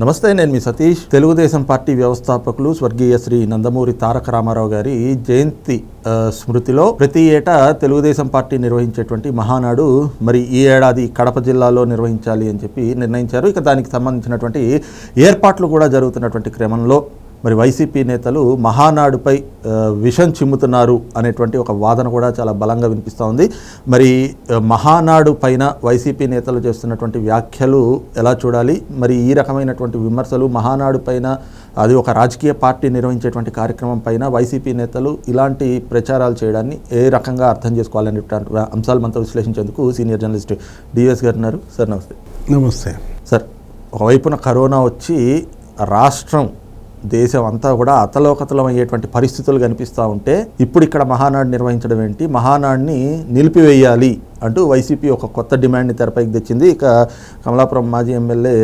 నమస్తే నేను మీ సతీష్. తెలుగుదేశం పార్టీ వ్యవస్థాపకులు స్వర్గీయ శ్రీ నందమూరి తారక రామారావు గారి జయంతి స్మృతిలో ప్రతి ఏటా తెలుగుదేశం పార్టీ నిర్వహించేటువంటి మహానాడు మరి ఈ ఏడాది కడప జిల్లాలో నిర్వహించాలి అని చెప్పి నిర్ణయించారు. ఇక దానికి సంబంధించినటువంటి ఏర్పాట్లు కూడా జరుగుతున్నటువంటి క్రమంలో మరి వైసీపీ నేతలు మహానాడుపై విషం చిమ్ముతున్నారు అనేటువంటి ఒక వాదన కూడా చాలా బలంగా వినిపిస్తూ ఉంది. మరి మహానాడు పైన వైసీపీ నేతలు చేస్తున్నటువంటి వ్యాఖ్యలు ఎలా చూడాలి? మరి ఈ రకమైనటువంటి విమర్శలు మహానాడు పైన అది ఒక రాజకీయ పార్టీ నిర్వహించేటువంటి కార్యక్రమం పైన వైసీపీ నేతలు ఇలాంటి ప్రచారాలు చేయడాన్ని ఏ రకంగా అర్థం చేసుకోవాలనేటువంటి అంశాలు మనతో విశ్లేషించేందుకు సీనియర్ జర్నలిస్ట్ డిఎస్ గారు ఉన్నారు. సార్ నమస్తే. నమస్తే. సార్ ఒకవైపున కరోనా వచ్చి రాష్ట్రం దేశం అంతా కూడా అతలోకతలం అయ్యేటువంటి పరిస్థితులు కనిపిస్తూ ఉంటే ఇప్పుడు ఇక్కడ మహానాడు నిర్వహించడం ఏంటి? మహానాడిని నిలిపివేయాలి అంటూ వైసీపీ ఒక కొత్త డిమాండ్ని తెరపైకి తెచ్చింది. ఇక కమలాపురం మాజీ ఎమ్మెల్యే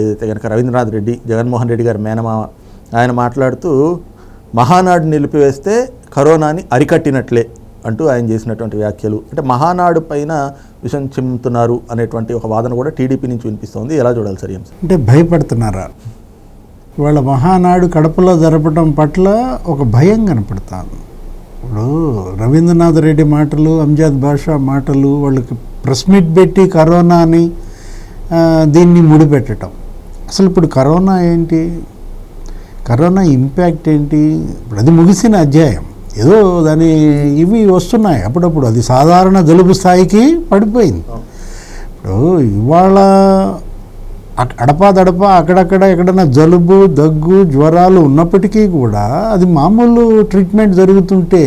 ఏదైతే కనుక రవీంద్రనాథ్ రెడ్డి జగన్మోహన్ రెడ్డి గారి మేనమామ ఆయన మాట్లాడుతూ మహానాడు నిలిపివేస్తే కరోనాని అరికట్టినట్లే అంటూ ఆయన చేసినటువంటి వ్యాఖ్యలు. అంటే మహానాడు పైన విషం చిమ్ముతున్నారు అనేటువంటి ఒక వాదన కూడా టీడీపీ నుంచి వినిపిస్తోంది. ఎలా చూడాలి సార్ అంటే భయపడుతున్నారా? వాళ్ళ మహానాడు కడపలో జరపడం పట్ల ఒక భయం కనపడుతాను. ఇప్పుడు రవీంద్రనాథ్ రెడ్డి మాటలు అంజాద్ బాషా మాటలు వాళ్ళకి ప్రెస్ మీట్ పెట్టి కరోనాని దీన్ని ముడిపెట్టడం అసలు ఇప్పుడు కరోనా ఏంటి? కరోనా ఇంపాక్ట్ ఏంటి? ఇప్పుడు అది ముగిసిన అధ్యాయం. ఏదో దాని ఇవి వస్తున్నాయి. అప్పుడప్పుడు అది సాధారణ జలుబు స్థాయికి పడిపోయింది. ఇప్పుడు ఇవాళ అక్- అడపా దడపా అక్కడక్కడ ఎక్కడైనా జలుబు దగ్గు జ్వరాలు ఉన్నప్పటికీ కూడా అది మామూలు ట్రీట్మెంట్ జరుగుతుంటే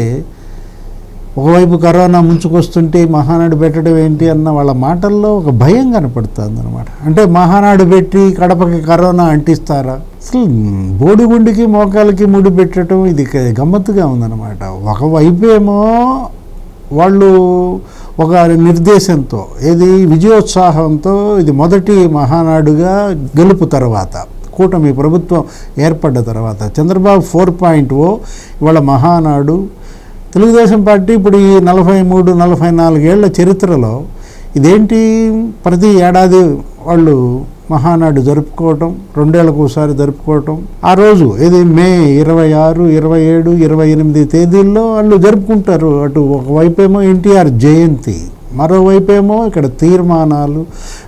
ఒకవైపు కరోనా ముంచుకొస్తుంటే మహానాడు పెట్టడం ఏంటి అన్న వాళ్ళ మాటల్లో ఒక భయం కనపడుతుంది అనమాట అంటే మహానాడు పెట్టి కడపకి కరోనా అంటిస్తారా? అసలు బోడిగుండికి మోకాలకి ముడి పెట్టడం ఇది గమ్మత్తుగా ఉందన్నమాట. ఒకవైపు ఏమో వాళ్ళు ఒక నిర్దేశంతో ఏది విజయోత్సాహంతో ఇది మొదటి మహానాడుగా గెలుపు తర్వాత కూటమి ప్రభుత్వం ఏర్పడ్డ తర్వాత. చంద్రబాబు ఫోర్ పాయింట్ ఓ ఇవాళ మహానాడు. తెలుగుదేశం పార్టీ ఇప్పుడు ఈ నలభై మూడు నలభై నాలుగేళ్ళ చరిత్రలో ఇదేంటి ప్రతి ఏడాది వాళ్ళు మహానాడు జరుపుకోవటం రెండేళ్ళకు ఒకసారి జరుపుకోవటం? ఆ రోజు ఇది మే ఇరవై ఆరు ఇరవై ఏడు ఇరవై ఎనిమిది తేదీల్లో వాళ్ళు జరుపుకుంటారు. అటు ఒకవైపేమో ఎన్టీఆర్ జయంతి మరోవైపేమో ఇక్కడ తీర్మానాలు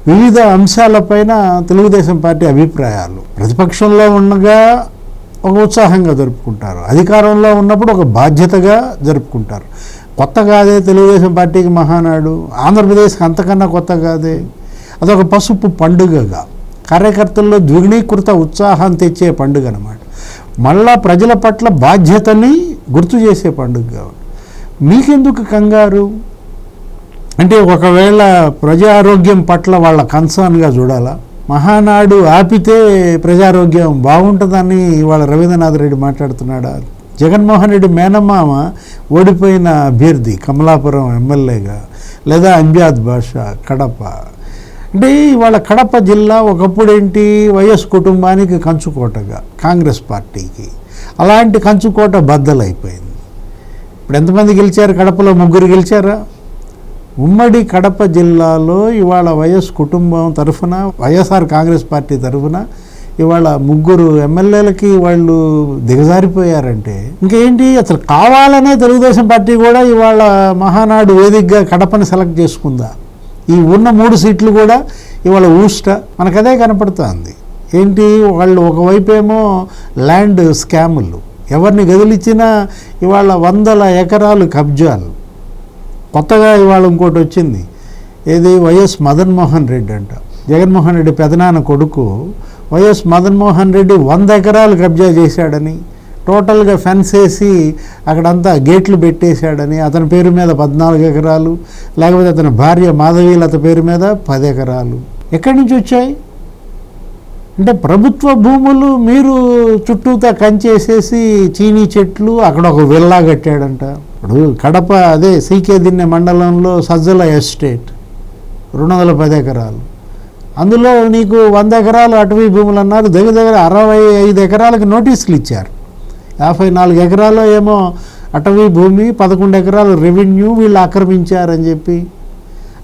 వివిధ అంశాలపైన తెలుగుదేశం పార్టీ అభిప్రాయాలు. ప్రతిపక్షంలో ఉండగా ఒక ఉత్సాహంగా జరుపుకుంటారు. అధికారంలో ఉన్నప్పుడు ఒక బాధ్యతగా జరుపుకుంటారు. కొత్త కాదే తెలుగుదేశం పార్టీకి మహానాడు. ఆంధ్రప్రదేశ్కి అంతకన్నా కొత్త కాదే. అదొక పసుపు పండుగగా. కార్యకర్తల్లో ద్విగుణీకృత ఉత్సాహం తెచ్చే పండుగ అనమాట మళ్ళా ప్రజల పట్ల బాధ్యతని గుర్తు చేసే పండుగ మీకెందుకు కంగారు? అంటే ఒకవేళ ప్రజారోగ్యం పట్ల వాళ్ళ కన్సర్న్గా చూడాలా? మహానాడు ఆపితే ప్రజారోగ్యం బాగుంటుందని వాళ్ళ రవీంద్రనాథ్ రెడ్డి మాట్లాడుతున్నాడా? జగన్మోహన్ రెడ్డి మేనమామ ఓడిపోయిన అభ్యర్థి కమలాపురం ఎమ్మెల్యేగా లేదా అంజాద్ బాషా కడప. అంటే ఇవాళ కడప జిల్లా ఒకప్పుడు ఏంటి వైఎస్ కుటుంబానికి కంచుకోటగా కాంగ్రెస్ పార్టీకి. అలాంటి కంచుకోట బద్దలైపోయింది. ఇప్పుడు ఎంతమంది గెలిచారు కడపలో? ముగ్గురు గెలిచారా? ఉమ్మడి కడప జిల్లాలో ఇవాళ వైఎస్ కుటుంబం తరఫున వైఎస్ఆర్ కాంగ్రెస్ పార్టీ తరఫున ఇవాళ ముగ్గురు ఎమ్మెల్యేలకి వాళ్ళు దిగజారిపోయారంటే ఇంకేంటి? అసలు కావాలనే తెలుగుదేశం పార్టీ కూడా ఇవాళ మహానాడు వేదికగా కడపని సెలెక్ట్ చేసుకుందా? ఈ ఉన్న మూడు సీట్లు కూడా ఇవాళ ఊష్ట. మనకదే కనపడుతుంది. ఏంటి? వాళ్ళు ఒకవైపేమో ల్యాండ్ స్కాములు. ఎవరిని గదిలిచ్చినా ఇవాళ వందల ఎకరాలు కబ్జాలు. కొత్తగా ఇవాళ ఇంకోటి వచ్చింది ఏది? వైఎస్ మదన్ మోహన్ రెడ్డి అంట. జగన్మోహన్ రెడ్డి పెదనాన్న కొడుకు వైఎస్ మదన్మోహన్ రెడ్డి వంద ఎకరాలు కబ్జా చేశాడని టోటల్గా ఫెన్స్ వేసి అక్కడంతా గేట్లు పెట్టేశాడని అతని పేరు మీద పద్నాలుగు ఎకరాలు లేకపోతే అతని భార్య మాధవీలత పేరు మీద పది ఎకరాలు. ఎక్కడి నుంచి వచ్చాయి? అంటే ప్రభుత్వ భూములు మీరు చుట్టూతా కంచేసేసి చీనీ చెట్లు అక్కడ ఒక విల్లా కట్టాడంట. ఇప్పుడు కడప అదే సీకే దిన్నె మండలంలో సజ్జల ఎస్టేట్ రెండు వందల పది ఎకరాలు. అందులో నీకు వంద ఎకరాలు అటవీ భూములు అన్నారు. దగ్గర దగ్గర అరవై ఐదు ఎకరాలకు నోటీసులు ఇచ్చారు. యాభై నాలుగు ఎకరాలు ఏమో అటవీ భూమి పదకొండు ఎకరాలు రెవెన్యూ వీళ్ళు ఆక్రమించారని చెప్పి.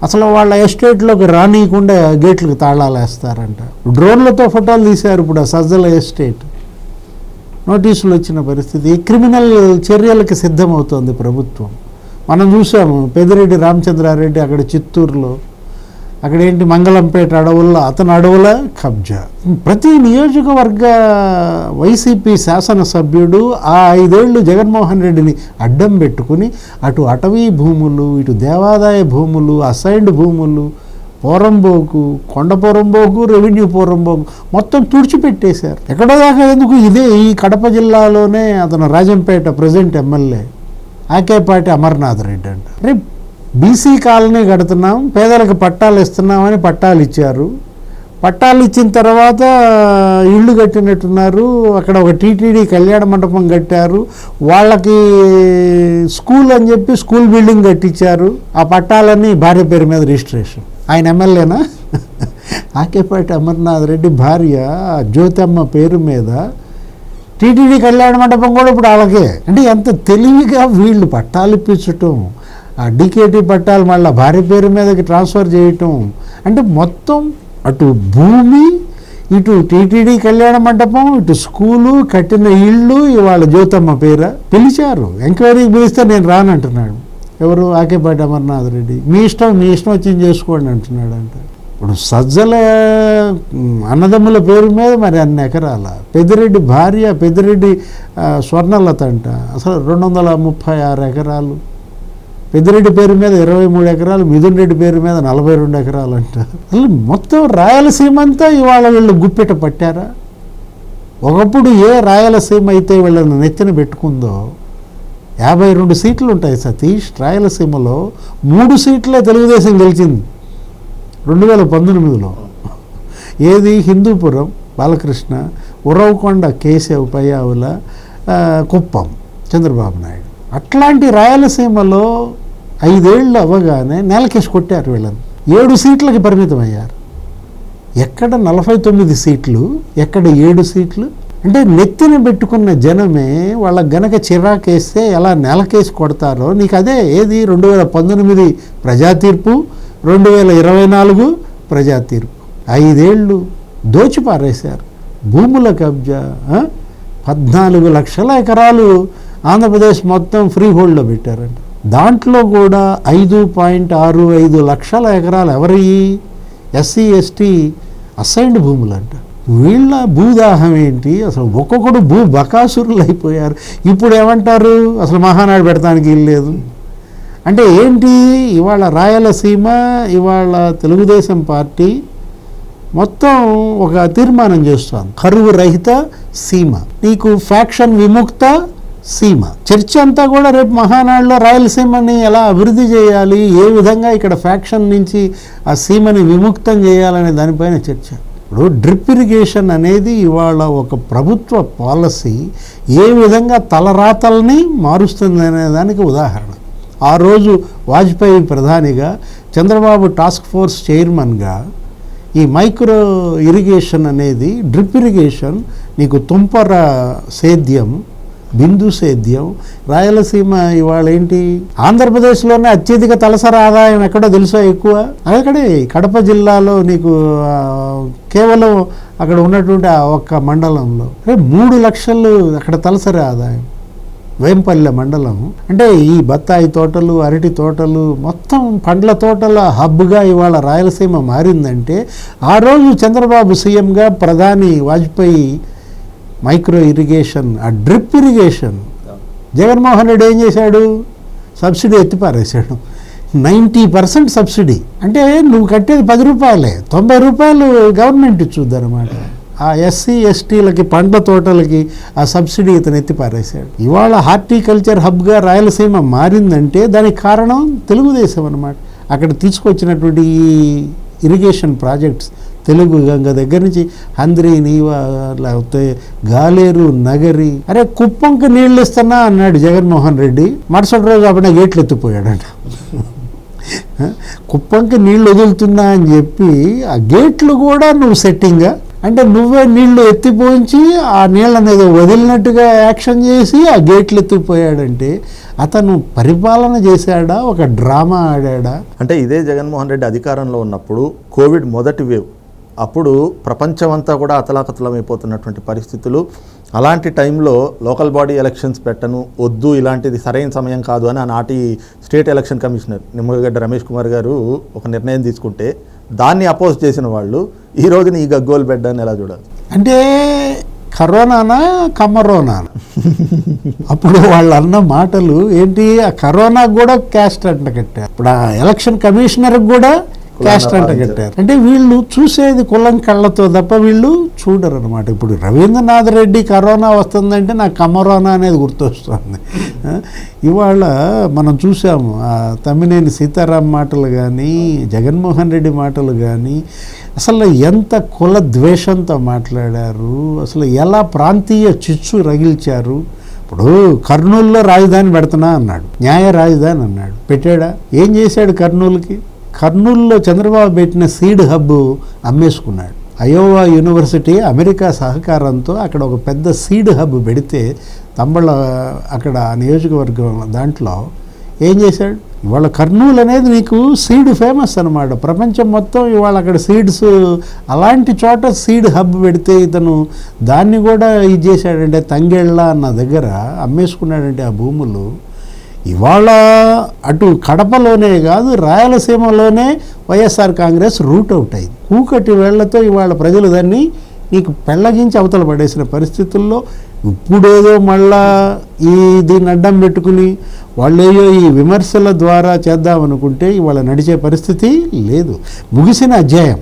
అసలు వాళ్ళ ఎస్టేట్లోకి రానియకుండా గేట్లకు తాళాలు వేస్తారంట. డ్రోన్లతో ఫోటోలు తీశారు ఇప్పుడు సజ్జల ఎస్టేట్. నోటీసులు వచ్చిన పరిస్థితి. క్రిమినల్ చర్యలకు సిద్ధమవుతోంది ప్రభుత్వం. మనం చూసాము పెదిరెడ్డి రామచంద్రారెడ్డి అక్కడ చిత్తూరులో అక్కడ ఏంటి మంగళంపేట అడవుల్లో అతని అడవుల కబ్జా. ప్రతి నియోజకవర్గ వైసీపీ శాసనసభ్యుడు ఆ ఐదేళ్ళు జగన్మోహన్ రెడ్డిని అడ్డం పెట్టుకుని అటు అటవీ భూములు ఇటు దేవాదాయ భూములు అసైన్డ్ భూములు పోరంబోకు కొండ పోరంబోకు రెవెన్యూ పోరంబోకు మొత్తం తుడిచిపెట్టేశారు. ఎక్కడో దాకా ఎందుకు ఇదే ఈ కడప జిల్లాలోనే అతను రాజంపేట ప్రజెంట్ ఎమ్మెల్యే. ఆకేపాటి అమర్నాథ్ రెడ్డి అంట. రేపు బీసీ కాలనీ కడుతున్నాం పేదలకు పట్టాలు ఇస్తున్నామని పట్టాలు ఇచ్చారు. పట్టాలు ఇచ్చిన తర్వాత ఇళ్ళు కట్టినట్టున్నారు. అక్కడ ఒక టీటీడీ కళ్యాణ మండపం కట్టారు. వాళ్ళకి స్కూల్ అని చెప్పి స్కూల్ బిల్డింగ్ కట్టించారు. ఆ పట్టాలన్నీ భార్య పేరు మీద రిజిస్ట్రేషన్. ఆయన ఎమ్మెల్యేనా? ఆకేపాటి అమర్నాథ్ రెడ్డి భార్య జ్యోతమ్మ పేరు మీద టీటీడీ కళ్యాణ మండపం కూడా ఇప్పుడు అలాగే అంటే ఎంత తెలివిగా వీళ్ళు పట్టాలు ఇప్పించటం. ఆ డీకేటీ పట్టాలు మళ్ళీ భార్య పేరు మీదకి ట్రాన్స్ఫర్ చేయటం. అంటే మొత్తం అటు భూమి ఇటు టీటీడీ కళ్యాణ మండపం ఇటు స్కూలు కట్టిన ఇళ్ళు ఇవాళ జ్యోతమ్మ పేర పిలిచారు. ఎంక్వైరీకి పిలిస్తే నేను రానంటున్నాడు. ఎవరు? ఆకేపాటి అమర్నాథ్ రెడ్డి. మీ ఇష్టం మీ ఇష్టం వచ్చింది చేసుకోండి అంటున్నాడు అంట. ఇప్పుడు సజ్జల అన్నదమ్ముల పేరు మీద మరి అన్ని ఎకరాల. పెద్దిరెడ్డి భార్య పెద్దిరెడ్డి స్వర్ణలత అంట. అసలు రెండు వందల ముప్పై ఆరు ఎకరాలు. పెద్దిరెడ్డి పేరు మీద ఇరవై మూడు ఎకరాలు మిథున్ రెడ్డి పేరు మీద నలభై రెండు ఎకరాలు అంటారు. అసలు మొత్తం రాయలసీమ అంతా ఇవాళ వీళ్ళు గుప్పెట పట్టారా? ఒకప్పుడు ఏ రాయలసీమ అయితే వీళ్ళని నెత్తిన పెట్టుకుందో యాభై రెండు సీట్లు ఉంటాయి సతీష్ రాయలసీమలో మూడు సీట్లే తెలుగుదేశం గెలిచింది. రెండు వేల పంతొమ్మిదిలో. ఏది? హిందూపురం బాలకృష్ణ ఉరవకొండ కేశవ్ పయ్యావుల కుప్పం చంద్రబాబు నాయుడు. అట్లాంటి రాయలసీమలో ఐదేళ్ళు అవ్వగానే నేలకేసి కొట్టారు వీళ్ళని. ఏడు సీట్లకి పరిమితం అయ్యారు ఎక్కడ నలభై తొమ్మిది సీట్లు ఎక్కడ ఏడు సీట్లు? అంటే నెత్తిన పెట్టుకున్న జనమే వాళ్ళ గనక చిరాకేస్తే ఎలా నెలకేసి కొడతారో నీకు అదే ఏది? రెండు వేల పంతొమ్మిది ప్రజా తీర్పు రెండు వేల ఇరవై నాలుగు ప్రజా తీర్పు ఐదేళ్ళు దోచిపారేశారు. భూముల కబ్జా పద్నాలుగు లక్షల ఎకరాలు ఆంధ్రప్రదేశ్ మొత్తం ఫ్రీ హోల్డ్లో పెట్టారంట. దాంట్లో కూడా ఐదు పాయింట్ ఆరు ఐదు లక్షల ఎకరాలు ఎవరి ఎస్సీ ఎస్టీ అసైన్డ్ భూములు అంట వీళ్ళ భూదాహం ఏంటి? అసలు ఒక్కొక్కడు భూ బకాసురులు అయిపోయారు ఇప్పుడు ఏమంటారు? అసలు మహానాడు పెడతానికి లేదు. అంటే ఏంటి? ఇవాళ రాయలసీమ ఇవాళ తెలుగుదేశం పార్టీ మొత్తం ఒక తీర్మానం చేస్తాను కరువు రహిత సీమ. నీకు ఫ్యాక్షన్ విముక్త సీమ. చర్చ అంతా కూడా రేపు మహానాడులో రాయలసీమని ఎలా అభివృద్ధి చేయాలి ఏ విధంగా ఇక్కడ ఫ్యాక్షన్ నుంచి ఆ సీమని విముక్తం చేయాలనే దానిపైన చర్చ. ఇప్పుడు డ్రిప్ ఇరిగేషన్ అనేది ఇవాళ ఒక ప్రభుత్వ పాలసీ ఏ విధంగా తలరాతల్ని మారుస్తుంది అనే దానికి ఉదాహరణ. ఆ రోజు వాజ్పేయి ప్రధానిగా చంద్రబాబు టాస్క్ ఫోర్స్ చైర్మన్గా ఈ మైక్రో ఇరిగేషన్ అనేది డ్రిప్ ఇరిగేషన్ నీకు తుంపర సేద్యం బిందు సేద్యం. రాయలసీమ ఇవాళ ఏంటి ఆంధ్రప్రదేశ్లోనే అత్యధిక తలసరి ఆదాయం ఎక్కడో తెలుసా ఎక్కువ? అక్కడే కడప జిల్లాలో నీకు కేవలం అక్కడ ఉన్నటువంటి ఆ ఒక్క మండలంలో. అంటే మూడు లక్షలు అక్కడ తలసరి ఆదాయం. వేంపల్లె మండలం. అంటే ఈ బత్తాయి తోటలు అరటి తోటలు మొత్తం పండ్ల తోటల హబ్గా ఇవాళ రాయలసీమ మారిందంటే ఆ రోజు చంద్రబాబు సీఎంగా ప్రధాని వాజ్పేయి మైక్రో ఇరిగేషన్ ఆ డ్రిప్ ఇరిగేషన్. జగన్మోహన్ రెడ్డి ఏం చేశాడు? సబ్సిడీ ఎత్తిపారేశాడు నైంటీ పర్సెంట్ సబ్సిడీ. అంటే నువ్వు కట్టేది పది రూపాయలే తొంభై రూపాయలు గవర్నమెంట్ ఇచ్చుద్దనమాట ఆ ఎస్సీ ఎస్టీలకి పండ్ల తోటలకి ఆ సబ్సిడీ ఇతను ఎత్తిపారేశాడు ఇవాళ హార్టికల్చర్ హబ్గా రాయలసీమ మారిందంటే దానికి కారణం తెలుగుదేశం అనమాట అక్కడ తీసుకొచ్చినటువంటి ఈ ఇరిగేషన్ ప్రాజెక్ట్స్ తెలుగు గంగ దగ్గర నుంచి హంద్రి నీవా లేకపోతే గాలేరు నగరి. అరే కుప్పంకి నీళ్ళు ఇస్తున్నా అన్నాడు జగన్మోహన్ రెడ్డి. మరుసటి రోజు అప్పుడే గేట్లు ఎత్తిపోయాడట. కుప్పంకి నీళ్ళు వదులుతున్నా అని చెప్పి ఆ గేట్లు కూడా నువ్వు సెట్టింగా అంటే నువ్వే నీళ్ళు ఎత్తిపోయించి ఆ నీళ్ళని ఏదో వదిలినట్టుగా యాక్షన్ చేసి ఆ గేట్లు ఎత్తిపోయాడంటే అతను పరిపాలన చేశాడా? ఒక డ్రామా ఆడాడా? అంటే ఇదే జగన్మోహన్ రెడ్డి అధికారంలో ఉన్నప్పుడు కోవిడ్ మొదటి వేవ్. అప్పుడు ప్రపంచమంతా కూడా అతలాకతలమైపోతున్నటువంటి పరిస్థితులు. అలాంటి టైంలో లోకల్ బాడీ ఎలక్షన్స్ పెట్టను వద్దు ఇలాంటిది సరైన సమయం కాదు అని ఆనాటి state election commissioner Nimmagadda Ramesh Kumar garu ఒక నిర్ణయం తీసుకుంటే దాన్ని అపోజ్ చేసిన వాళ్ళు ఈ రోజున ఈ గగ్గోలు బెడ్ అని ఎలా చూడాలి? అంటే కరోనానా కమరోనా? అప్పుడు వాళ్ళు అన్న మాటలు ఏంటి? ఆ కరోనా కూడా క్యాస్ట్ అంట కట్టారు. ఇప్పుడు ఆ ఎలక్షన్ కమిషనర్ కూడా క్యాస్ట్ అంట కట్టారు. అంటే వీళ్ళు చూసేది కులం కళ్ళతో తప్ప వీళ్ళు చూడరు అనమాట ఇప్పుడు రవీంద్రనాథ్ రెడ్డి కరోనా వస్తుందంటే నాకు కమరోనా అనేది గుర్తొస్తుంది. ఇవాళ మనం చూసాము ఆ తమ్మినేని సీతారాం మాటలు కానీ జగన్మోహన్ రెడ్డి మాటలు కానీ అసలు ఎంత కుల ద్వేషంతో మాట్లాడారు అసలు ఎలా ప్రాంతీయ చిచ్చు రగిల్చారు. ఇప్పుడు కర్నూలులో రాజధాని పెడుతున్నా అన్నాడు న్యాయ రాజధాని అన్నాడు. పెట్టాడా? ఏం చేశాడు కర్నూలుకి? కర్నూలులో చంద్రబాబు పెట్టిన సీడ్ హబ్ అమ్మేసుకున్నాడు. అయోవా యూనివర్సిటీ అమెరికా సహకారంతో అక్కడ ఒక పెద్ద సీడ్ హబ్ పెడితే తమ్మళ్ళ అక్కడ నియోజకవర్గం దాంట్లో ఏం చేశాడు? ఇవాళ కర్నూలు అనేది నీకు సీడ్ ఫేమస్ అనమాట ప్రపంచం మొత్తం ఇవాళ అక్కడ సీడ్స్ అలాంటి చోట సీడ్ హబ్ పెడితే ఇతను దాన్ని కూడా ఇది చేశాడంటే తంగేళ్ళ అన్న దగ్గర అమ్మేసుకున్నాడంటే ఆ భూములు. ఇవాళ అటు కడపలోనే కాదు రాయలసీమలోనే వైఎస్ఆర్ కాంగ్రెస్ రూట్ అవుట్ అయింది. కూకటి వేళ్ళతో ఇవాళ ప్రజలు దాన్ని నీకు పెళ్ళగించి అవతల పడేసిన పరిస్థితుల్లో ఇప్పుడేదో మళ్ళా ఈ దీన్ని అడ్డం పెట్టుకుని వాళ్ళేయో ఈ విమర్శల ద్వారా చేద్దామనుకుంటే ఇవాళ నడిచే పరిస్థితి లేదు. ముగిసిన అధ్యాయం.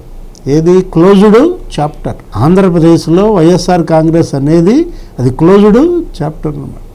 ఏది? Closed chapter. ఆంధ్రప్రదేశ్లో వైఎస్ఆర్ కాంగ్రెస్ అనేది అది క్లోజ్డ్ చాప్టర్ అన్నమాట.